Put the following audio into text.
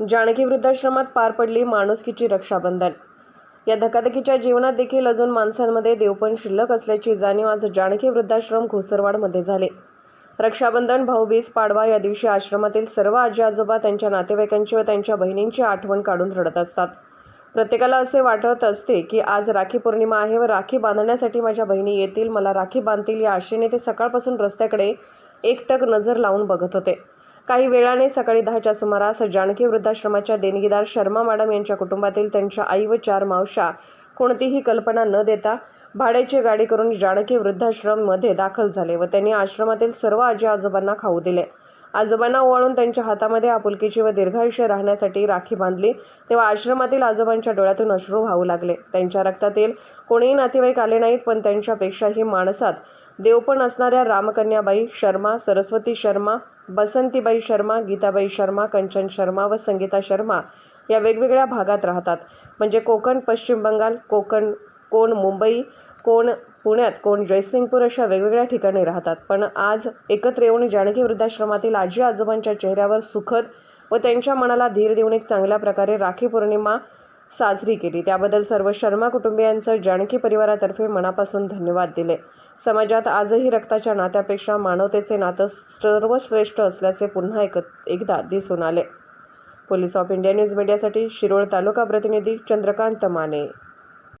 जानकी वृद्धाश्रमात पार पडली माणुसकीची रक्षाबंधन. या धकाधकीच्या जीवनात देखील अजून माणसांमध्ये देवपण शिल्लक असल्याची जाणीव आज जानकी वृद्धाश्रम घोसरवाडमध्ये झाले. रक्षाबंधन भाऊबीज पाडवा या दिवशी आश्रमातील सर्व आजी आजोबा त्यांच्या नातेवाईकांची व त्यांच्या बहिणींची आठवण काढून रडत असतात. प्रत्येकाला असे वाटत असते की आज राखी पौर्णिमा आहे व राखी बांधण्यासाठी माझ्या बहिणी येतील. मला राखी बांधतील या आशेने ते सकाळपासून रस्त्याकडे एकटक नजर लावून बघत होते. काही वेळाने सकाळी दहाच्या सुमारास जानकी वृद्धाश्रमाच्या देणगीदार शर्मा मॅडम यांच्या कुटुंबातील त्यांच्या आई व चार मावशा कोणतीही कल्पना न देता भाड्याची गाडी करून जानकी वृद्धाश्रममध्ये दाखल झाले व त्यांनी आश्रमातील सर्व आजी आजोबांना खाऊ दिले. आजोबांना ओवाळून त्यांच्या हातामध्ये आपुलकीची व दीर्घायुष्य राहण्यासाठी राखी बांधली तेव्हा आश्रमातील आजोबांच्या डोळ्यातून अश्रू वाहू लागले. त्यांच्या रक्तातील कोणीही नातेवाईक आले नाहीत पण त्यांच्यापेक्षाही माणसात देवपण असणाऱ्या रामकन्याबाई शर्मा सरस्वती शर्मा बसंतीबाई शर्मा गीताबाई शर्मा कंचन शर्मा व संगीता शर्मा या वेगवेगळ्या भागात राहतात. म्हणजे कोकण पश्चिम बंगाल कोकण कोण मुंबई कोण पुण्यात कोण जयसिंगपूर अशा वेगवेगळ्या ठिकाणी राहतात. पण आज एकत्र येऊन जानकी वृद्धाश्रमातील आजी आजोबांच्या चेहऱ्यावर सुखद व त्यांच्या मनाला धीर देऊन एक चांगल्या प्रकारे राखी पौर्णिमा साजरी केली. त्याबद्दल सर्व शर्मा कुटुंबियांचं जानकी परिवारातर्फे मनापासून धन्यवाद दिले. समाजात आजही रक्ताच्या नात्यापेक्षा मानवतेचे नातं सर्वश्रेष्ठ असल्याचे पुन्हा एक एकदा दिसून आले. पोलीस ऑफ इंडिया न्यूज मीडियासाठी शिरोळ तालुका प्रतिनिधी चंद्रकांत माने.